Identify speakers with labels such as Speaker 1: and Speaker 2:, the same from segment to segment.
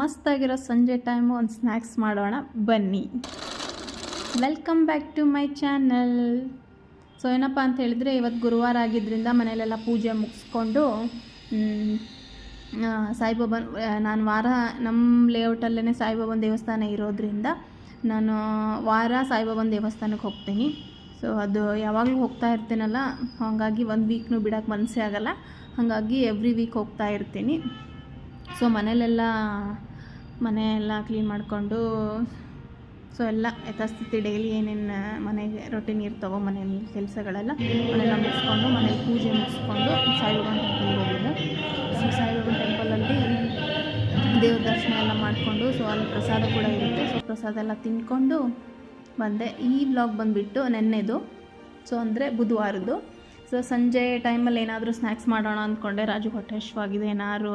Speaker 1: ಮಸ್ತಾಗಿರೋ ಸಂಜೆ ಟೈಮು ಒಂದು ಸ್ನ್ಯಾಕ್ಸ್ ಮಾಡೋಣ. ಬನ್ನಿ. Welcome back to my channel so ಏನಪ್ಪ ಅಂತ ಹೇಳಿದರೆ, ಇವತ್ತು ಗುರುವಾರ ಆಗಿದ್ದರಿಂದ ಮನೆಯಲ್ಲೆಲ್ಲ ಪೂಜೆ ಮುಗಿಸ್ಕೊಂಡು ಸಾಯಿಬಾಬನ್ ನಾನು ವಾರ ನಮ್ಮ ಲೇಔಟಲ್ಲೇ ಸಾಯಿಬಾಬನ ದೇವಸ್ಥಾನ ಇರೋದ್ರಿಂದ ನಾನು ವಾರ ಸಾಯಿಬಾಬನ ದೇವಸ್ಥಾನಕ್ಕೆ ಹೋಗ್ತೀನಿ. ಸೊ ಅದು ಯಾವಾಗಲೂ ಹೋಗ್ತಾ ಇರ್ತೀನಲ್ಲ, ಹಾಗಾಗಿ ಒಂದು ವೀಕ್ನೂ ಬಿಡೋಕ್ಕೆ ಮನಸ್ಸೇ ಆಗೋಲ್ಲ. ಹಾಗಾಗಿ ಎವ್ರಿ ವೀಕ್ ಹೋಗ್ತಾ ಇರ್ತೀನಿ. ಸೊ ಮನೇಲೆಲ್ಲ ಮನೆ ಎಲ್ಲ ಕ್ಲೀನ್ ಮಾಡಿಕೊಂಡು ಸೊ ಎಲ್ಲ ಯಥಾಸ್ಥಿತಿ ಡೈಲಿ ಏನೇನು ಮನೆಗೆ ರೊಟ್ಟಿ ನೀರು ತಗೋ ಮನೆಯಲ್ಲಿ ಕೆಲಸಗಳೆಲ್ಲ ಮನೆಯೆಲ್ಲ ಮುಗಿಸ್ಕೊಂಡು, ಮನೇಲಿ ಪೂಜೆ ಮುಗಿಸ್ಕೊಂಡು ಸಾಯಿಬಾಬಾ ಟೆಂಪಲ್ಗೆ ಹೋಗಿದ್ದೆ. ಸೊ ಸಾಯಿಬಾಬಾ ಟೆಂಪಲಲ್ಲಿ ದೇವ್ರ ದರ್ಶನ ಎಲ್ಲ ಮಾಡಿಕೊಂಡು ಸೊ ಅಲ್ಲಿ ಪ್ರಸಾದ ಕೂಡ ಇರುತ್ತೆ. ಸೊ ಪ್ರಸಾದ ಎಲ್ಲ ತಿಂದ್ಕೊಂಡು ಬಂದೆ. ಈ ಬ್ಲಾಗ್ ಬಂದುಬಿಟ್ಟು ನೆನ್ನೆದು. ಸೊ ಅಂದರೆ ಬುಧವಾರದ್ದು. ಸೊ ಸಂಜೆ ಟೈಮಲ್ಲಿ ಏನಾದರೂ ಸ್ನ್ಯಾಕ್ಸ್ ಮಾಡೋಣ ಅಂದ್ಕೊಂಡೆ, ರಾಜು ಹೊಟ್ಟೆ ಹಶ್ವಾಗಿದೆ ಏನಾದ್ರು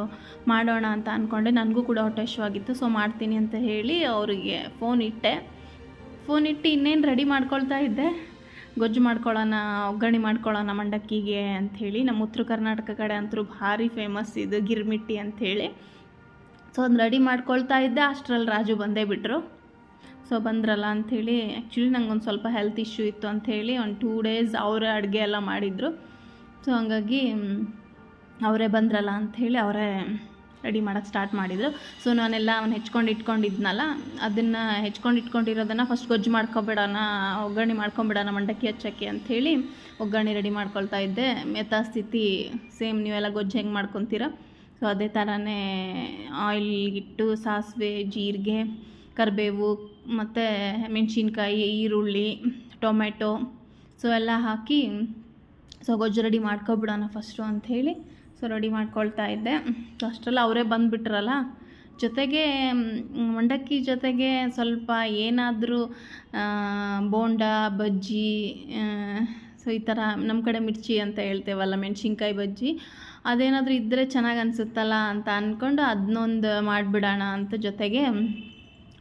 Speaker 1: ಮಾಡೋಣ ಅಂತ ಅಂದ್ಕೊಂಡೆ, ನನಗೂ ಕೂಡ ಹೊಟ್ಟೆ ಹಶ್ವಾಗಿತ್ತು ಸೊ ಮಾಡ್ತೀನಿ ಅಂತ ಹೇಳಿ ಅವರಿಗೆ ಫೋನ್ ಇಟ್ಟೆ. ಫೋನ್ ಇಟ್ಟು ಇನ್ನೇನು ರೆಡಿ ಮಾಡ್ಕೊಳ್ತಾ ಇದ್ದೆ? ಗೊಜ್ಜು ಮಾಡ್ಕೊಳ್ಳೋಣ, ಒಗ್ಗರಣೆ ಮಾಡ್ಕೊಳ್ಳೋಣ ಮಂಡಕ್ಕಿಗೆ ಅಂಥೇಳಿ ನಮ್ಮ ಉತ್ತರ ಕರ್ನಾಟಕ ಕಡೆ ಅಂತೂ ಭಾರಿ ಫೇಮಸ್ ಇದು ಗಿರ್ಮಿಟ್ಟಿ ಅಂಥೇಳಿ ಸೊ ಅದನ್ನ ರೆಡಿ ಮಾಡ್ಕೊಳ್ತಾ ಇದ್ದೆ. ಅಷ್ಟರಲ್ಲಿ ರಾಜು ಬಂದೇ ಬಿಟ್ಟರು ಸೊ ಬಂದ್ರಲ್ಲ ಅಂಥೇಳಿ ಆ್ಯಕ್ಚುಲಿ ನಂಗೆ ಒಂದು ಸ್ವಲ್ಪ ಹೆಲ್ತ್ ಇಶ್ಯೂ ಇತ್ತು ಅಂಥೇಳಿ ಒಂದು ಟೂ ಡೇಸ್ ಅವರೇ ಅಡುಗೆ ಎಲ್ಲ ಮಾಡಿದರು. ಸೊ ಹಂಗಾಗಿ ಅವರೇ ಬಂದ್ರಲ್ಲ ಅಂಥೇಳಿ ಅವರೇ ರೆಡಿ ಮಾಡೋಕ್ಕೆ ಸ್ಟಾರ್ಟ್ ಮಾಡಿದರು. ಸೊ ನಾನೆಲ್ಲ ಅವ್ನು ಹೆಚ್ಕೊಂಡು ಇಟ್ಕೊಂಡಿದ್ನಲ್ಲ, ಅದನ್ನು ಹೆಚ್ಕೊಂಡು ಇಟ್ಕೊಂಡಿರೋದನ್ನು ಫಸ್ಟ್ ಗೊಜ್ಜು ಮಾಡ್ಕೊಬಿಡೋಣ ಒಗ್ಗರಣೆ ಮಾಡ್ಕೊಂಬಿಡೋಣ ಮಂಡಕ್ಕಿ ಹಚ್ಚಕ್ಕೆ ಅಂಥೇಳಿ ಒಗ್ಗರಣೆ ರೆಡಿ ಮಾಡ್ಕೊಳ್ತಾ ಇದ್ದೆ. ಯಥಾಸ್ಥಿತಿ ಸೇಮ್ ನೀವೆಲ್ಲ ಗೊಜ್ಜು ಹೆಂಗೆ ಮಾಡ್ಕೊತೀರ? ಸೊ ಅದೇ ಥರನೇ ಆಯಿಲ್ ಇಟ್ಟು ಸಾಸಿವೆ, ಜೀರಿಗೆ, ಕರಿಬೇವು ಮತ್ತು ಮೆಣಸಿನ್ಕಾಯಿ, ಈರುಳ್ಳಿ ಟೊಮೆಟೊ ಸೊ ಎಲ್ಲ ಹಾಕಿ ಸೊ ಗೊಜ್ಜು ರೆಡಿ ಮಾಡ್ಕೊಬಿಡೋಣ ಫಸ್ಟು ಅಂಥೇಳಿ ಸೊ ರೆಡಿ ಮಾಡ್ಕೊಳ್ತಾ ಇದ್ದೆ. ಸೊ ಅಷ್ಟರಲ್ಲಿ ಅವರೇ ಬಂದುಬಿಟ್ರಲ್ಲ. ಜೊತೆಗೆ ಮಂಡಕ್ಕಿ ಜೊತೆಗೆ ಸ್ವಲ್ಪ ಏನಾದರೂ ಬೋಂಡ, ಬಜ್ಜಿ ಸೊ ಈ ಥರ ನಮ್ಮ ಕಡೆ ಮಿರ್ಚಿ ಅಂತ ಹೇಳ್ತೇವಲ್ಲ, ಮೆಣಸಿನ್ಕಾಯಿ, ಬಜ್ಜಿ. ಅದೇನಾದರೂ ಇದ್ದರೆ ಚೆನ್ನಾಗಿ ಅನಿಸುತ್ತಲ್ಲ ಅಂತ ಅಂದ್ಕೊಂಡು ಅದನ್ನೊಂದು ಮಾಡಿಬಿಡೋಣ ಅಂತ ಜೊತೆಗೆ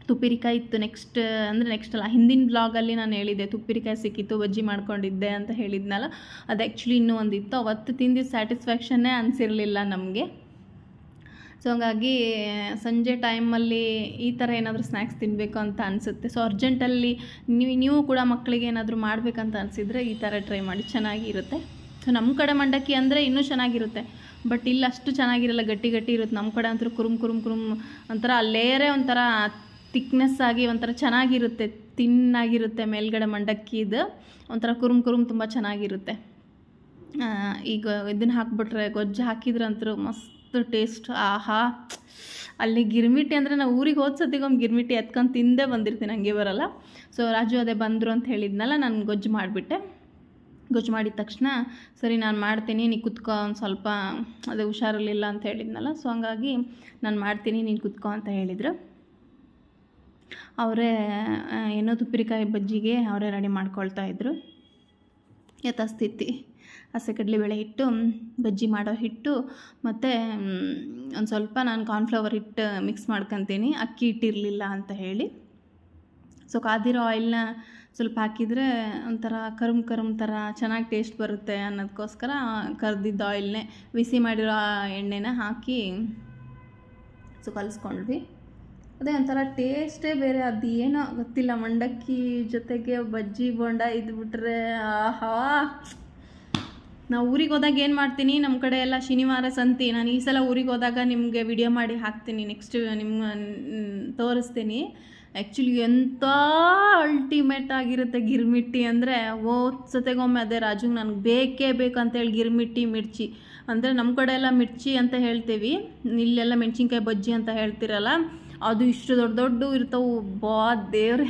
Speaker 1: ತುಪ್ಪಿರಿಕಾಯಿ ಇತ್ತು ನೆಕ್ಸ್ಟ್ ಅಂದರೆ ನೆಕ್ಸ್ಟ್ ಅಲ್ಲ, ಹಿಂದಿನ ಬ್ಲಾಗಲ್ಲಿ ನಾನು ಹೇಳಿದ್ದೆ, ತುಪ್ಪಿರಿಕಾಯಿ ಸಿಕ್ಕಿತ್ತು, ಬಜ್ಜಿ ಮಾಡ್ಕೊಂಡಿದ್ದೆ ಅಂತ ಹೇಳಿದ್ನಲ್ಲ, ಅದು ಆ್ಯಕ್ಚುಲಿ ಇನ್ನೂ ಒಂದಿತ್ತು. ಅವತ್ತು ತಿಂದಿದ್ದು ಸ್ಯಾಟಿಸ್ಫ್ಯಾಕ್ಷನ್ನೇ ಅನಿಸಿರಲಿಲ್ಲ ನಮಗೆ. ಸೊ ಹಂಗಾಗಿ ಸಂಜೆ ಟೈಮಲ್ಲಿ ಈ ಥರ ಏನಾದರೂ ಸ್ನ್ಯಾಕ್ಸ್ ತಿನ್ನಬೇಕು ಅಂತ ಅನಿಸುತ್ತೆ. ಸೊ ಅರ್ಜೆಂಟಲ್ಲಿ ನೀವು ನೀವು ಕೂಡ ಮಕ್ಕಳಿಗೆ ಏನಾದರೂ ಮಾಡಬೇಕಂತ ಅನಿಸಿದರೆ ಈ ಥರ ಟ್ರೈ ಮಾಡಿ, ಚೆನ್ನಾಗಿರುತ್ತೆ. ಸೊ ನಮ್ಮ ಕಡೆ ಮಂಡಕ್ಕಿ ಅಂದರೆ ಇನ್ನೂ ಚೆನ್ನಾಗಿರುತ್ತೆ. ಬಟ್ ಇಲ್ಲಿ, ಅಷ್ಟು ಚೆನ್ನಾಗಿರಲ್ಲ, ಗಟ್ಟಿ ಗಟ್ಟಿ ಇರುತ್ತೆ. ನಮ್ಮ ಕಡೆ ಅಂತೂ ಕುರುಮ್ ಕುರುಮ್ ಕುರುಮ್ ಒಂಥರ ಲೇರೇ ಒಂಥರ ತಿಕ್ನೆಸ್ ಆಗಿ ಒಂಥರ ಚೆನ್ನಾಗಿರುತ್ತೆ ತಿನ್ನಾಗಿರುತ್ತೆ ಮೇಲ್ಗಡೆ ಮಂಡಕ್ಕಿದು ಒಂಥರ ಕುರುಮ್ ಕುರುಮ್ ತುಂಬ ಚೆನ್ನಾಗಿರುತ್ತೆ. ಈಗ ಇದನ್ನು ಹಾಕ್ಬಿಟ್ರೆ ಗೊಜ್ಜು ಹಾಕಿದ್ರಂತೂ ಮಸ್ತ್ ಟೇಸ್ಟ್ ಆಹಾ. ಅಲ್ಲಿ ಗಿರ್ಮಿಟಿ ಅಂದರೆ ನಾವು ಊರಿಗೆ ಹೋದ ಸತಿಗೊಮ್ಮೆ ಗಿರ್ಮಿಟಿ ಎತ್ಕೊಂಡು ತಿಂದೇ ಬಂದಿರ್ತೀನಿ, ಹಂಗೆ ಬರೋಲ್ಲ. ಸೊ ರಾಜು ಅದೇ ಬಂದರು ಅಂತ ಹೇಳಿದ್ನಲ್ಲ, ನಾನು ಗೊಜ್ಜು ಮಾಡಿಬಿಟ್ಟೆ. ಗೊಜ್ಜು ಮಾಡಿದ ತಕ್ಷಣ, ಸರಿ, ನಾನು ಮಾಡ್ತೀನಿ, ನೀನು ಕುತ್ಕೋ, ಒಂದು ಸ್ವಲ್ಪ ಅದೇ ಹುಷಾರಿರಲಿಲ್ಲ ಅಂತ ಹೇಳಿದ್ನಲ್ಲ. ಸೊ ಹಂಗಾಗಿ ನಾನು ಮಾಡ್ತೀನಿ, ನೀನು ಕುತ್ಕೋ ಅಂತ ಹೇಳಿದರು. ಅವರೇ ಏನೋ ತುಪ್ಪರಿಕಾಯಿ ಬಜ್ಜಿಗೆ ಅವರೇ ರೆಡಿ ಮಾಡ್ಕೊಳ್ತಾ ಇದ್ದರು ಯಥಾಸ್ಥಿತಿ. ಹಸಿ ಕಡಲೆಬೇಳೆ ಹಿಟ್ಟು, ಬಜ್ಜಿ ಮಾಡೋ ಹಿಟ್ಟು, ಮತ್ತು ಒಂದು ಸ್ವಲ್ಪ ನಾನು ಕಾರ್ನ್ಫ್ಲವರ್ ಹಿಟ್ಟು ಮಿಕ್ಸ್ ಮಾಡ್ಕೊತೀನಿ. ಅಕ್ಕಿ ಹಿಟ್ಟಿರಲಿಲ್ಲ ಅಂತ ಹೇಳಿ. ಸೊ ಕಾದಿರೋ ಆಯಿಲ್ನ ಸ್ವಲ್ಪ ಹಾಕಿದರೆ ಒಂಥರ ಕರುಮ್ ಕರುಮ್ ಥರ ಚೆನ್ನಾಗಿ ಟೇಸ್ಟ್ ಬರುತ್ತೆ ಅನ್ನೋದಕ್ಕೋಸ್ಕರ ಕರ್ದಿದ್ದ ಆಯಿಲ್ನೇ ಬಿಸಿ ಮಾಡಿರೋ ಎಣ್ಣೆನ ಹಾಕಿ, ಸೊ, ಕಲಿಸ್ಕೊಂಡ್ವಿ. ಅದೇ ಒಂಥರ ಟೇಸ್ಟೇ ಬೇರೆ ಅದು ಏನೋ ಗೊತ್ತಿಲ್ಲ. ಮಂಡಕ್ಕಿ ಜೊತೆಗೆ ಬಜ್ಜಿ, ಬೋಂಡ ಇದು ಬಿಟ್ರೆ ಆಹಾ. ನಾ ಊರಿಗೆ ಹೋದಾಗ ಏನು ಮಾಡ್ತೀನಿ? ನಮ್ಮ ಕಡೆ ಎಲ್ಲ ಶನಿವಾರ ಸಂತಿ. ನಾನು ಈ ಸಲ ಊರಿಗೆ ಹೋದಾಗ ನಿಮಗೆ ವಿಡಿಯೋ ಮಾಡಿ ಹಾಕ್ತೀನಿ. ನೆಕ್ಸ್ಟ್ ನಿಮ್ಮ ತೋರಿಸ್ತೀನಿ. ಆ್ಯಕ್ಚುಲಿ ಎಂಥ ಅಲ್ಟಿಮೇಟ್ ಆಗಿರುತ್ತೆ ಗಿರ್ಮಿಟ್ಟಿ ಅಂದರೆ ಓದ್ ಸತೆಗೊಮ್ಮೆ ಅದೇ ರಾಜುಗೆ ನನಗೆ ಬೇಕೇ ಬೇಕು ಅಂತೇಳಿ ಗಿರ್ಮಿಟ್ಟಿ, ಮಿರ್ಚಿ. ಅಂದರೆ ನಮ್ಮ ಕಡೆ ಎಲ್ಲ ಮಿರ್ಚಿ ಅಂತ ಹೇಳ್ತೀವಿ. ಇಲ್ಲೆಲ್ಲ ಮೆಣಸಿನ್ಕಾಯಿ ಬಜ್ಜಿ ಅಂತ ಹೇಳ್ತಿರಲ್ಲ. ಅದು ಇಷ್ಟು ದೊಡ್ಡ ದೊಡ್ಡ ಇರ್ತಾವೆ. ಬಾ ದೇವ್ರೆ.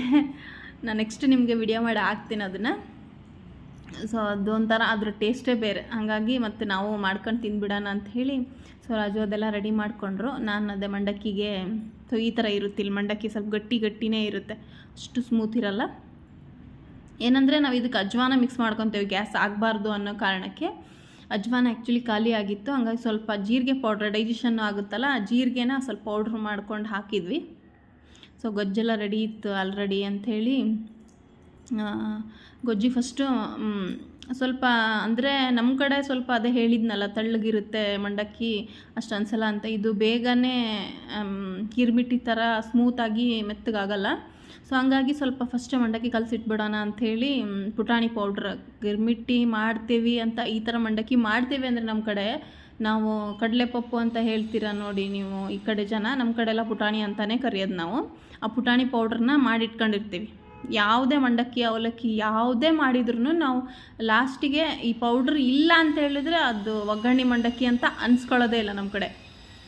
Speaker 1: ನಾನು ನೆಕ್ಸ್ಟ್ ನಿಮಗೆ ವಿಡಿಯೋ ಮಾಡಿ ಹಾಕ್ತೀನಿ ಅದನ್ನು. ಸೊ ಅದೊಂಥರ ಅದ್ರ ಟೇಸ್ಟೇ ಬೇರೆ. ಹಾಗಾಗಿ ಮತ್ತು ನಾವು ಮಾಡ್ಕೊಂಡು ತಿಂದುಬಿಡೋಣ ಅಂತ ಹೇಳಿ. ಸೊ ರಾಜು ಅದೆಲ್ಲ ರೆಡಿ ಮಾಡಿಕೊಂಡ್ರು. ನಾನು ಅದೇ ಮಂಡಕ್ಕಿಗೆ ಸೊ ಈ ಥರ ಇರುತ್ತೆ. ಇಲ್ಲಿ ಮಂಡಕ್ಕಿ ಸ್ವಲ್ಪ ಗಟ್ಟಿ ಗಟ್ಟಿನೇ ಇರುತ್ತೆ. ಅಷ್ಟು ಸ್ಮೂತ್ ಇರಲ್ಲ. ಏನಂದರೆ ನಾವು ಇದಕ್ಕೆ ಅಜ್ವಾನ ಮಿಕ್ಸ್ ಮಾಡ್ಕೊತೇವೆ. ಗ್ಯಾಸ್ ಆಗಬಾರ್ದು ಅನ್ನೋ ಕಾರಣಕ್ಕೆ. ಅಜ್ವಾನ ಆ್ಯಕ್ಚುಲಿ ಖಾಲಿ ಆಗಿತ್ತು. ಹಂಗಾಗಿ ಸ್ವಲ್ಪ ಜೀರಿಗೆ ಪೌಡ್ರ್ ಡೈಜೆಷನ್ ಆಗುತ್ತಲ್ಲ, ಆ ಜೀರಿಗೆನ ಸ್ವಲ್ಪ ಪೌಡ್ರ್ ಮಾಡ್ಕೊಂಡು ಹಾಕಿದ್ವಿ. ಸೊ ಗೊಜ್ಜೆಲ್ಲ ರೆಡಿ ಇತ್ತು ಆಲ್ರೆಡಿ ಅಂಥೇಳಿ ಗೊಜ್ಜಿ ಫಸ್ಟು ಸ್ವಲ್ಪ ಅಂದರೆ ನಮ್ಮ ಕಡೆ ಸ್ವಲ್ಪ ಅದೇ ಹೇಳಿದ್ನಲ್ಲ, ತಳ್ಳಗಿರುತ್ತೆ, ಮಂಡಕ್ಕಿ, ಅಷ್ಟು ಅನ್ಸಲ್ಲ ಅಂತ. ಇದು ಬೇಗನೆ ಕಿರ್ಮಿಟ್ಟಿ ಥರ ಸ್ಮೂತಾಗಿ ಮೆತ್ತಗಾಗಲ್ಲ. ಸೊ ಹಂಗಾಗಿ ಸ್ವಲ್ಪ ಫಸ್ಟ್ ಮಂಡಕ್ಕಿ ಕಲಸಿಟ್ಬಿಡೋಣ ಅಂಥೇಳಿ ಪುಟಾಣಿ ಪೌಡ್ರ್ ಗಿರ್ಮಿಟ್ಟಿ ಮಾಡ್ತೀವಿ ಅಂತ ಈ ಥರ ಮಂಡಕ್ಕಿ ಮಾಡ್ತೀವಿ ಅಂದರೆ ನಮ್ಮ ಕಡೆ ನಾವು ಕಡಲೆಪಪ್ಪು ಅಂತ ಹೇಳ್ತೀರಾ ನೋಡಿ ನೀವು, ಈ ಕಡೆ ಜನ ನಮ್ಮ ಕಡೆ ಎಲ್ಲ ಪುಟಾಣಿ ಅಂತಲೇ ಕರೆಯೋದು ನಾವು. ಆ ಪುಟಾಣಿ ಪೌಡ್ರನ್ನ ಮಾಡಿಟ್ಕೊಂಡಿರ್ತೀವಿ. ಯಾವುದೇ ಮಂಡಕ್ಕಿ, ಅವಲಕ್ಕಿ ಯಾವುದೇ ಮಾಡಿದ್ರೂ ನಾವು ಲಾಸ್ಟಿಗೆ ಈ ಪೌಡ್ರ್ ಇಲ್ಲ ಅಂತ ಹೇಳಿದ್ರೆ ಅದು ಒಗ್ಗರಣೆ ಮಂಡಕ್ಕಿ ಅಂತ ಅನ್ಸ್ಕೊಳ್ಳೋದೇ ಇಲ್ಲ ನಮ್ಮ ಕಡೆ.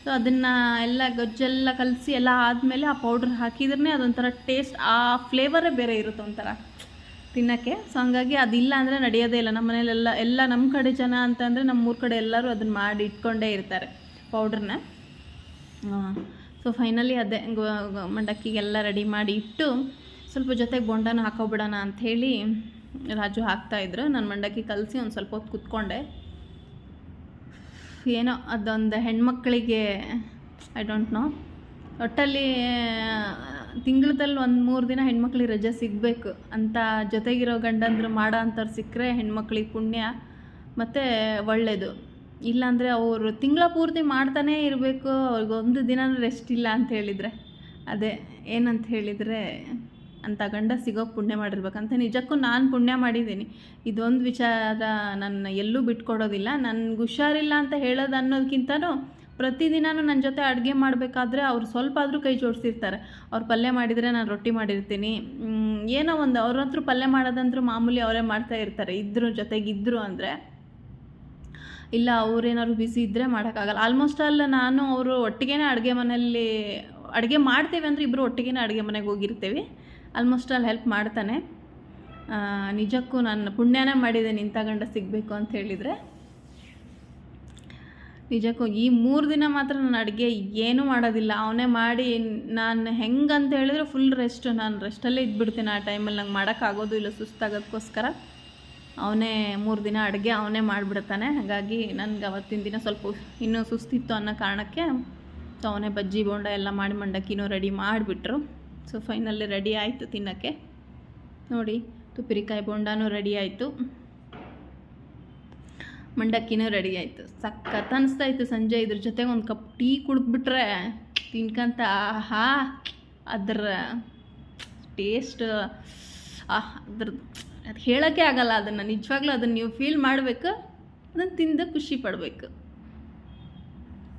Speaker 1: ಸೊ ಅದನ್ನು ಎಲ್ಲ ಗೊಜ್ಜೆಲ್ಲ ಕಲಸಿ ಎಲ್ಲ ಆದಮೇಲೆ ಆ ಪೌಡ್ರ್ ಹಾಕಿದ್ರೆ ಅದೊಂಥರ ಟೇಸ್ಟ್ ಆ ಫ್ಲೇವರೇ ಬೇರೆ ಇರುತ್ತೆ ಒಂಥರ ತಿನ್ನೋಕ್ಕೆ. ಸೊ ಹಂಗಾಗಿ ಅದಿಲ್ಲ ಅಂದರೆ ನಡೆಯೋದೇ ಇಲ್ಲ. ನಮ್ಮ ಮನೇಲೆಲ್ಲ ಎಲ್ಲ ನಮ್ಮ ಕಡೆ ಜನ ಅಂತಂದರೆ ನಮ್ಮ ಊರ ಕಡೆ ಎಲ್ಲರೂ ಅದನ್ನು ಮಾಡಿ ಇಟ್ಕೊಂಡೇ ಇರ್ತಾರೆ ಪೌಡ್ರನ್ನ ಸೊ ಫೈನಲಿ ಅದೇ ಮಂಡಕ್ಕಿಗೆಲ್ಲ ರೆಡಿ ಮಾಡಿ ಇಟ್ಟು ಸ್ವಲ್ಪ ಜೊತೆಗೆ ಬೊಂಡನ ಹಾಕೋಬಿಡೋಣ ಅಂಥೇಳಿ ರಾಜು ಹಾಕ್ತಾಯಿದ್ರು ನಾನು ಮಂಡಕ್ಕಿ ಕಲಸಿ ಒಂದು ಸ್ವಲ್ಪ ಹೊತ್ತು ಕುತ್ಕೊಂಡೆ. ಏನೋ ಅದೊಂದು ಹೆಣ್ಮಕ್ಕಳಿಗೆ ಐ ಡೋಂಟ್ ನೋ ಒಟ್ಟಲ್ಲಿ, ತಿಂಗಳದಲ್ಲಿ ಒಂದು ಮೂರು ದಿನ ಹೆಣ್ಮಕ್ಳಿಗೆ ರಜೆ ಸಿಗಬೇಕು. ಅಂತ ಜೊತೆಗಿರೋ ಗಂಡಂದ್ರು ಮಾಡೋ ಅಂಥವ್ರು ಸಿಕ್ಕರೆ ಹೆಣ್ಮಕ್ಳಿಗೆ ಪುಣ್ಯ, ಮತ್ತು ಒಳ್ಳೆಯದು ಇಲ್ಲಾಂದರೆ ಅವರು ತಿಂಗಳ ಪೂರ್ತಿ ಮಾಡ್ತಾನೇ ಇರಬೇಕು ಅವ್ರಿಗೆ ಒಂದು ದಿನ ರೆಸ್ಟ್ ಇಲ್ಲ ಅಂತ ಹೇಳಿದರೆ. ಅದೇ, ಏನಂತ ಹೇಳಿದರೆ ಅಂತ ಗಂಡ ಸಿಗೋ ಪುಣ್ಯ ಮಾಡಿರ್ಬೇಕಂತ ನಿಜಕ್ಕೂ ನಾನು ಪುಣ್ಯ ಮಾಡಿದ್ದೀನಿ. ಇದೊಂದು ವಿಚಾರ ನನ್ನ ಎಲ್ಲೂ ಬಿಟ್ಕೊಡೋದಿಲ್ಲ. ನನಗೆ ಹುಷಾರಿಲ್ಲ ಅಂತ ಹೇಳೋದು ಅನ್ನೋದಕ್ಕಿಂತನೂ ಪ್ರತಿದಿನನೂ ನನ್ನ ಜೊತೆ ಅಡುಗೆ ಮಾಡಬೇಕಾದ್ರೆ ಅವ್ರು ಸ್ವಲ್ಪ ಆದರೂ ಕೈ ಜೋಡಿಸಿರ್ತಾರೆ. ಅವ್ರು ಪಲ್ಯ ಮಾಡಿದರೆ ನಾನು ರೊಟ್ಟಿ ಮಾಡಿರ್ತೀನಿ. ಏನೋ ಒಂದು ಅವ್ರ ಹತ್ರ ಪಲ್ಯ ಮಾಡೋದಂದ್ರೂ ಮಾಮೂಲಿ ಅವರೇ ಮಾಡ್ತಾ ಇರ್ತಾರೆ. ಇದ್ರ ಜೊತೆಗಿದ್ದರು ಅಂದರೆ ಇಲ್ಲ, ಅವ್ರೇನಾದ್ರು ಬಿಸಿ ಇದ್ದರೆ ಮಾಡೋಕ್ಕಾಗಲ್ಲ. ಆಲ್ಮೋಸ್ಟ್ ಆಲ್ ನಾನು ಅವರು ಒಟ್ಟಿಗೆ ಅಡುಗೆ ಮನೆಯಲ್ಲಿ ಅಡುಗೆ ಮಾಡ್ತೇವೆ ಅಂದರೆ ಇಬ್ಬರು ಒಟ್ಟಿಗೆ ಅಡುಗೆ ಮನೆಗೆ ಹೋಗಿರ್ತೀವಿ. ಆಲ್ಮೋಸ್ಟ್ ಆಲ್ ಹೆಲ್ಪ್ ಮಾಡ್ತಾನೆ. ನಿಜಕ್ಕೂ ನಾನು ಪುಣ್ಯನೇ ಮಾಡಿದೆ ನಿಂತ ಗಂಡ ಸಿಗಬೇಕು ಅಂತ ಹೇಳಿದರೆ. ನಿಜಕ್ಕೂ ಈ ಮೂರು ದಿನ ಮಾತ್ರ ನಾನು ಅಡುಗೆ ಏನೂ ಮಾಡೋದಿಲ್ಲ. ಅವನೇ ಮಾಡಿ ನಾನು ಹೆಂಗಂತ ಹೇಳಿದ್ರೆ ಫುಲ್ ರೆಸ್ಟ್ ನಾನು ರೆಸ್ಟಲ್ಲೇ ಇದ್ಬಿಡ್ತೀನಿ ಆ ಟೈಮಲ್ಲಿ ನಂಗೆ ಮಾಡೋಕ್ಕಾಗೋದು ಇಲ್ಲ, ಸುಸ್ತಾಗೋದಕ್ಕೋಸ್ಕರ. ಅವನೇ ಮೂರು ದಿನ ಅಡುಗೆ ಅವನೇ ಮಾಡಿಬಿಡ್ತಾನೆ. ಹಾಗಾಗಿ ನನಗೆ ಅವತ್ತಿನ ದಿನ ಸ್ವಲ್ಪ ಇನ್ನೂ ಸುಸ್ತಿತ್ತು ಅನ್ನೋ ಕಾರಣಕ್ಕೆ ಸೊ ಅವನೇ ಬಜ್ಜಿ, ಬೋಂಡ ಎಲ್ಲ ಮಾಡಿ ಮಂಡಕ್ಕಿನೂ ರೆಡಿ ಮಾಡಿಬಿಟ್ರು. ಸೊ ಫೈನಲ್ಲಿ ರೆಡಿ ಆಯಿತು ತಿನ್ನೋಕ್ಕೆ. ನೋಡಿ, ತುಪ್ಪಿರಿಕಾಯಿ ಬೋಂಡಾನು ರೆಡಿ ಆಯಿತು. ಮಂಡಕ್ಕಿನೂ ರೆಡಿ ಆಯಿತು. ಸಖತ್ ಅನಿಸ್ತಾ ಇತ್ತು ಸಂಜೆ ಇದ್ರ ಜೊತೆಗೆ ಒಂದು ಕಪ್ ಟೀ ಕುಡಿದ್ಬಿಟ್ರೆ ತಿನ್ಕಂತ, ಆಹಾ, ಅದರ ಟೇಸ್ಟ್ ಅದ್ರದ್ದು ಅದು ಹೇಳೋಕ್ಕೆ ಆಗಲ್ಲ. ಅದನ್ನು ನಿಜವಾಗ್ಲೂ ಅದನ್ನು ನೀವು ಫೀಲ್ ಮಾಡಬೇಕು, ಅದನ್ನು ತಿಂದು ಖುಷಿ ಪಡಬೇಕು.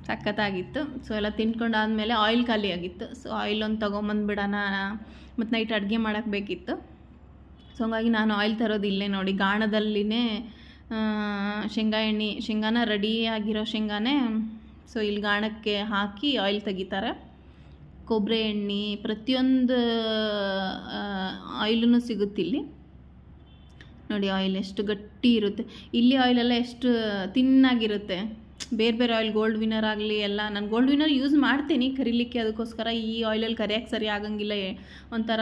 Speaker 1: ಸಖತ್ತಾಗಿತ್ತು. ಸೊ ಎಲ್ಲ ತಿನ್ಕೊಂಡಾದ್ಮೇಲೆ ಆಯಿಲ್ ಖಾಲಿ ಆಗಿತ್ತು. ಸೊ ಆಯಿಲ್ ಒಂದು ತೊಗೊಂಬಂದ್ಬಿಡೋಣ ಮತ್ತು ನೈಟ್ ಅಡುಗೆ ಮಾಡೋಕ್ಕೆ ಬೇಕಿತ್ತು. ಸೊ ಹಂಗಾಗಿ ನಾನು ಆಯಿಲ್ ತರೋದು ಇಲ್ಲೇ ನೋಡಿ, ಗಾಣದಲ್ಲಿನೇ ಶೇಂಗಾ ಎಣ್ಣೆ, ಶೇಂಗಾನ ಆಗಿರೋ ಶೇಂಗಾನೇ ಸೊ ಇಲ್ಲಿ ಗಾಣಕ್ಕೆ ಹಾಕಿ ಆಯಿಲ್ ತೆಗಿತಾರೆ. ಕೊಬ್ಬರಿ ಎಣ್ಣೆ, ಪ್ರತಿಯೊಂದು ಆಯಿಲೂ ಸಿಗುತ್ತಿಲ್ಲಿ ನೋಡಿ ಆಯಿಲ್ ಎಷ್ಟು ಗಟ್ಟಿ ಇರುತ್ತೆ. ಇಲ್ಲಿ ಆಯಿಲೆಲ್ಲ ಎಷ್ಟು ತಿನ್ನಾಗಿರುತ್ತೆ ಬೇರೆ ಬೇರೆ ಆಯಿಲ್ ಗೋಲ್ಡ್ ವಿನ್ನರ್ ಆಗಲಿ ಎಲ್ಲ ನಾನು ಗೋಲ್ಡ್ ವಿನ್ನರ್ ಯೂಸ್ ಮಾಡ್ತೀನಿ ಕರಿಲಿಕ್ಕೆ ಅದಕ್ಕೋಸ್ಕರ ಈ ಆಯಿಲಲ್ಲಿ ಕರಿಯೋಕ್ಕೆ ಸರಿ ಆಗಂಗಿಲ್ಲ. ಒಂಥರ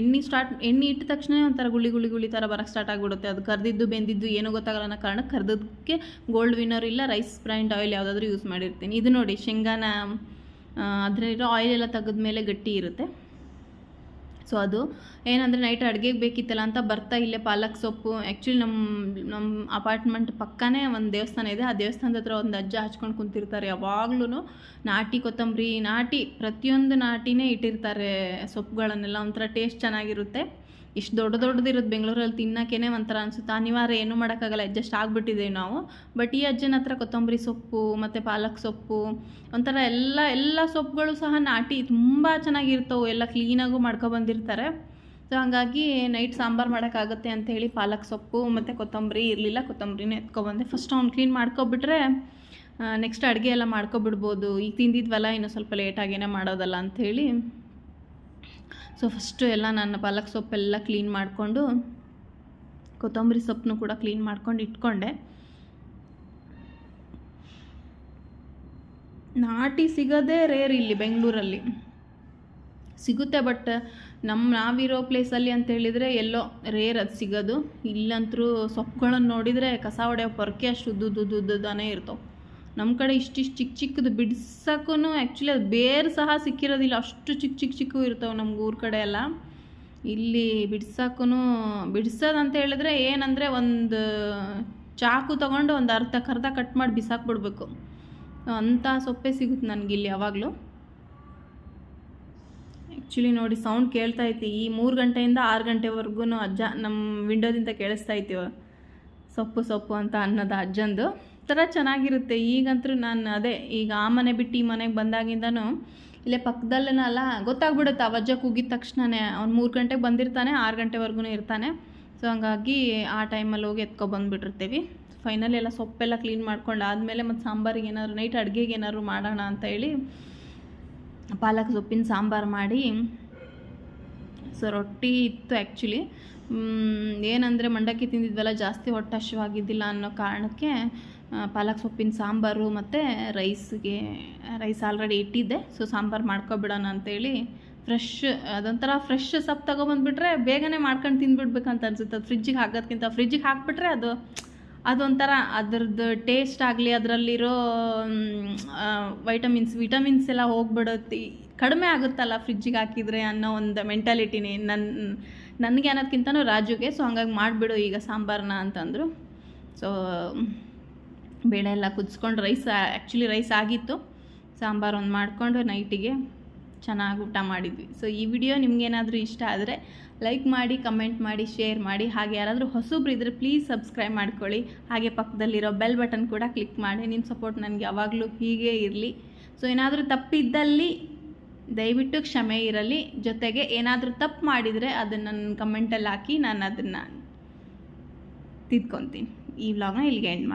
Speaker 1: ಎಣ್ಣೆ ಸ್ಟಾರ್ಟ್ ಎಣ್ಣೆ ಇಟ್ಟ ತಕ್ಷಣ ಒಂಥರ ಗುಳಿ ಗುಳಿ ಗುಳಿ ಥರ ಬರೋಕ್ಕೆ ಸ್ಟಾರ್ಟ್ ಆಗಿಬಿಡುತ್ತೆ. ಅದು ಕರೆದಿದ್ದು ಬೆಂದಿದ್ದು ಏನೂ ಗೊತ್ತಾಗಲ್ಲ ಅನ್ನೋ ಕಾರಣ ಕರೆದಕ್ಕೆ ಗೋಲ್ಡ್ ವಿನ್ನರ್ ಇಲ್ಲ ರೈಸ್ ಬ್ರ್ಯಾಂಡ್ ಆಯಿಲ್ ಯಾವುದಾದ್ರೂ ಯೂಸ್ ಮಾಡಿರ್ತೀನಿ. ಇದು ನೋಡಿ, ಶೇಂಗಾನ ಅದರಲ್ಲಿರೋ ಆಯಿಲ್ ಎಲ್ಲ ತೆಗೆದ್ಮೇಲೆ ಗಟ್ಟಿ ಇರುತ್ತೆ. ಸೊ ಅದು ಏನಂದರೆ ನೈಟ್ ಅಡುಗೆಗೆ ಬೇಕಿತ್ತಲ್ಲ ಅಂತ ಬರ್ತಾ ಇಲ್ಲೇ ಪಾಲಕ್ ಸೊಪ್ಪು. ಆ್ಯಕ್ಚುಲಿ ನಮ್ಮ ನಮ್ಮ ಅಪಾರ್ಟ್ಮೆಂಟ್ ಪಕ್ಕನೇ ಒಂದು ದೇವಸ್ಥಾನ ಇದೆ. ಆ ದೇವಸ್ಥಾನದ ಹತ್ರ ಒಂದು ಅಜ್ಜ ಹಚ್ಕೊಂಡು ಕುಂತಿರ್ತಾರೆ. ಯಾವಾಗ್ಲೂ ನಾಟಿ ಕೊತ್ತಂಬರಿ, ನಾಟಿ ಪ್ರತಿಯೊಂದು ನಾಟಿನೇ ಇಟ್ಟಿರ್ತಾರೆ ಸೊಪ್ಪುಗಳನ್ನೆಲ್ಲ. ಒಂಥರ ಟೇಸ್ಟ್ ಚೆನ್ನಾಗಿರುತ್ತೆ. ಇಷ್ಟು ದೊಡ್ಡ ದೊಡ್ಡದಿರೋದು ಬೆಂಗಳೂರಲ್ಲಿ ತಿನ್ನೋಕ್ಕೇ ಒಂಥರ ಅನಿಸುತ್ತೆ. ಅನಿವಾರ್ಯ ಏನೂ ಮಾಡೋಕ್ಕಾಗಲ್ಲ ಅಡ್ಜಸ್ಟ್ ಆಗಿಬಿಟ್ಟಿದ್ದೀವಿ ನಾವು. ಬಟ್ ಈ ಅಜ್ಜನ ಹತ್ರ ಕೊತ್ತಂಬರಿ ಸೊಪ್ಪು, ಮತ್ತು ಪಾಲಕ್ ಸೊಪ್ಪು, ಒಂಥರ ಎಲ್ಲ ಎಲ್ಲ ಸೊಪ್ಪುಗಳು ಸಹ ನಾಟಿ ತುಂಬ ಚೆನ್ನಾಗಿರ್ತವೆ. ಎಲ್ಲ ಕ್ಲೀನಾಗೂ ಮಾಡ್ಕೊಬಂದಿರ್ತಾರೆ. ಸೊ ಹಾಗಾಗಿ ನೈಟ್ ಸಾಂಬಾರು ಮಾಡೋಕ್ಕಾಗುತ್ತೆ ಅಂತ ಹೇಳಿ ಪಾಲಕ್ ಸೊಪ್ಪು, ಮತ್ತು ಕೊತ್ತಂಬರಿ ಇರಲಿಲ್ಲ. ಕೊತ್ತಂಬರಿನೇ ಎತ್ಕೊಬಂದೆ. ಫಸ್ಟ್ ಅವ್ನು ಕ್ಲೀನ್ ಮಾಡ್ಕೊಬಿಟ್ರೆ ನೆಕ್ಸ್ಟ್ ಅಡುಗೆ ಎಲ್ಲ ಮಾಡ್ಕೊಬಿಡ್ಬೋದು. ಈಗ ತಿಂದಿದ್ವಲ್ಲ, ಇನ್ನೂ ಸ್ವಲ್ಪ ಲೇಟಾಗೇನೆ ಮಾಡೋದಲ್ಲ ಅಂಥೇಳಿ ಸೊ ಫಸ್ಟು ಎಲ್ಲ ನಾನು ಪಾಲಕ್ ಸೊಪ್ಪೆಲ್ಲ ಕ್ಲೀನ್ ಮಾಡಿಕೊಂಡು, ಕೊತ್ತಂಬರಿ ಸೊಪ್ಪನ್ನು ಕೂಡ ಕ್ಲೀನ್ ಮಾಡ್ಕೊಂಡು ಇಟ್ಕೊಂಡೆ. ನಾಟಿ ಸಿಗೋದೇ ರೇರ್ ಇಲ್ಲಿ ಬೆಂಗಳೂರಲ್ಲಿ. ಸಿಗುತ್ತೆ ಬಟ್ ನಮ್ಮ ನಾವಿರೋ ಪ್ಲೇಸಲ್ಲಿ ಅಂತ ಹೇಳಿದರೆ ಎಲ್ಲೋ ರೇರ್ ಅದು ಸಿಗೋದು. ಇಲ್ಲಂತರೂ ಸೊಪ್ಪುಗಳನ್ನು ನೋಡಿದರೆ ಕಸ ಹೊಡೆಯೋ ಪೊರಕೆ ಅಷ್ಟು ದುದ್ದು ಉದ್ದುದ್ದಾನೆ ಇರ್ತವೆ. ನಮ್ಮ ಕಡೆ ಇಷ್ಟಿಷ್ಟು ಚಿಕ್ಕ ಚಿಕ್ಕದು ಬಿಡ್ಸೋಕ್ಕೂ ಆ್ಯಕ್ಚುಲಿ ಅದು ಬೇರು ಸಹ ಸಿಕ್ಕಿರೋದಿಲ್ಲ. ಅಷ್ಟು ಚಿಕ್ಕ ಚಿಕ್ಕ ಚಿಕ್ಕ ಇರ್ತವೆ ನಮ್ಗೆ ಊರ ಕಡೆ ಎಲ್ಲ. ಇಲ್ಲಿ ಬಿಡ್ಸೋಕ್ಕೂ ಬಿಡ್ಸೋದಂತ ಹೇಳಿದ್ರೆ ಏನಂದರೆ ಒಂದು ಚಾಕು ತೊಗೊಂಡು ಒಂದು ಅರ್ಧಕ್ಕರ್ಧ ಕಟ್ ಮಾಡಿ ಬಿಸಾಕ್ಬಿಡ್ಬೇಕು. ಅಂಥ ಸೊಪ್ಪೆ ಸಿಗುತ್ತೆ ನನಗಿಲ್ಲಿ ಯಾವಾಗಲೂ. ಆ್ಯಕ್ಚುಲಿ ನೋಡಿ ಸೌಂಡ್ ಕೇಳ್ತಾ ಐತಿ. ಈ ಮೂರು ಗಂಟೆಯಿಂದ ಆರು ಗಂಟೆವರೆಗೂ ಅಜ್ಜ ನಮ್ಮ ವಿಂಡೋದಿಂದ ಕೇಳಿಸ್ತಾ ಇತ್ತು ಸೊಪ್ಪು ಸೊಪ್ಪು ಅಂತ ಅನ್ನೋದು ಅಜ್ಜಂದು. ಥರ ಚೆನ್ನಾಗಿರುತ್ತೆ. ಈಗಂತೂ ನಾನು ಅದೇ, ಈಗ ಆ ಮನೆ ಬಿಟ್ಟು ಈ ಮನೆಗೆ ಬಂದಾಗಿಂದನೂ ಇಲ್ಲೇ ಪಕ್ಕದಲ್ಲೇನಲ್ಲ ಗೊತ್ತಾಗ್ಬಿಡುತ್ತೆ ಅವಜ್ಜ ಕೂಗಿದ ತಕ್ಷಣನೇ. ಅವ್ನು ಮೂರು ಗಂಟೆಗೆ ಬಂದಿರ್ತಾನೆ, ಆರು ಗಂಟೆವರೆಗೂ ಇರ್ತಾನೆ. ಸೊ ಹಂಗಾಗಿ ಆ ಟೈಮಲ್ಲಿ ಹೋಗಿ ಎತ್ಕೊಬಂದುಬಿಟ್ಟಿರ್ತೀವಿ. ಫೈನಲ್ ಎಲ್ಲ ಸೊಪ್ಪೆಲ್ಲ ಕ್ಲೀನ್ ಮಾಡ್ಕೊಂಡು ಆದಮೇಲೆ ಮತ್ತು ಸಾಂಬಾರಿಗೆ ಏನಾದ್ರು ನೈಟ್ ಅಡುಗೆಗೆ ಏನಾದ್ರು ಮಾಡೋಣ ಅಂತ ಹೇಳಿ ಪಾಲಕ್ ಸೊಪ್ಪಿನ ಸಾಂಬಾರು ಮಾಡಿ, ಸೊ ರೊಟ್ಟಿ ಇತ್ತು ಆ್ಯಕ್ಚುಲಿ ಏನಂದರೆ ಮಂಡಕ್ಕಿ ತಿಂದಿದ್ವಲ್ಲ ಜಾಸ್ತಿ ಹೊಟ್ಟೆ ಹಸಿವಾಗಿದ್ದಿಲ್ಲ ಅನ್ನೋ ಕಾರಣಕ್ಕೆ ಪಾಲಕ್ ಸೊಪ್ಪಿನ ಸಾಂಬಾರು ಮತ್ತು ರೈಸ್ಗೆ, ರೈಸ್ ಆಲ್ರೆಡಿ ಇಟ್ಟಿದ್ದೆ. ಸೊ ಸಾಂಬಾರು ಮಾಡ್ಕೊಬಿಡೋಣ ಅಂತೇಳಿ ಫ್ರೆಶ್ ಅದೊಂಥರ ಫ್ರೆಶ್ ಸೊಪ್ಪು ತೊಗೊಬಂದ್ಬಿಟ್ರೆ ಬೇಗನೆ ಮಾಡ್ಕೊಂಡು ತಿಂದ್ಬಿಡ್ಬೇಕಂತ ಅನ್ಸುತ್ತೆ. ಅದು ಫ್ರಿಜ್ಜಿಗೆ ಹಾಕೋದ್ಕಿಂತ ಫ್ರಿಜ್ಜಿಗೆ ಹಾಕ್ಬಿಟ್ರೆ ಅದು, ಅದೊಂಥರ ಅದ್ರದ್ದು ಟೇಸ್ಟ್ ಆಗಲಿ, ಅದರಲ್ಲಿರೋ ವೈಟಮಿನ್ಸ್ ವಿಟಮಿನ್ಸ್ ಎಲ್ಲ ಹೋಗ್ಬಿಡುತ್ತೆ. ಕಡಿಮೆ ಆಗುತ್ತಲ್ಲ ಫ್ರಿಜ್ಜಿಗೆ ಹಾಕಿದರೆ ಅನ್ನೋ ಒಂದು ಮೆಂಟಾಲಿಟಿನೇ ನನ್ನ ನನಗೆ ಅನ್ನೋದಕ್ಕಿಂತನೂ ರಾಜುಗೆ. ಸೊ ಹಂಗಾಗಿ ಮಾಡಿಬಿಡು ಈಗ ಸಾಂಬಾರನ್ನ ಅಂತಂದರು. ಸೊ ಬೇಳೆ ಎಲ್ಲ ಕುದಿಸ್ಕೊಂಡು ರೈಸ್ ಆ್ಯಕ್ಚುಲಿ ರೈಸ್ ಆಗಿತ್ತು. ಸಾಂಬಾರು ಒಂದು ಮಾಡಿಕೊಂಡು ನೈಟಿಗೆ ಚೆನ್ನಾಗಿ ಊಟ ಮಾಡಿದ್ವಿ. ಸೊ ಈ ವಿಡಿಯೋ ನಿಮ್ಗೇನಾದರೂ ಇಷ್ಟ ಆದರೆ ಲೈಕ್ ಮಾಡಿ ಕಮೆಂಟ್ ಮಾಡಿ ಶೇರ್ ಮಾಡಿ, ಹಾಗೆ ಯಾರಾದರೂ ಹೊಸಬ್ರು ಇದ್ದರೆ ಪ್ಲೀಸ್ ಸಬ್ಸ್ಕ್ರೈಬ್ ಮಾಡ್ಕೊಳ್ಳಿ. ಹಾಗೆ ಪಕ್ಕದಲ್ಲಿರೋ ಬೆಲ್ ಬಟನ್ ಕೂಡ ಕ್ಲಿಕ್ ಮಾಡಿ. ನಿಮ್ಮ ಸಪೋರ್ಟ್ ನನಗೆ ಯಾವಾಗಲೂ ಹೀಗೆ ಇರಲಿ. ಸೊ ಏನಾದರೂ ತಪ್ಪಿದ್ದಲ್ಲಿ ದಯವಿಟ್ಟು ಕ್ಷಮೆ ಇರಲಿ. ಜೊತೆಗೆ ಏನಾದರೂ ತಪ್ಪು ಮಾಡಿದರೆ ಅದನ್ನು ನನ್ನ ಕಮೆಂಟಲ್ಲಿ ಹಾಕಿ ನಾನು ಅದನ್ನು ತಿದ್ಕೊತೀನಿ. ಈ ವ್ಲಾಗ್ನ ಇಲ್ಲಿಗೆ ಎಂಡ್ ಮಾಡಿ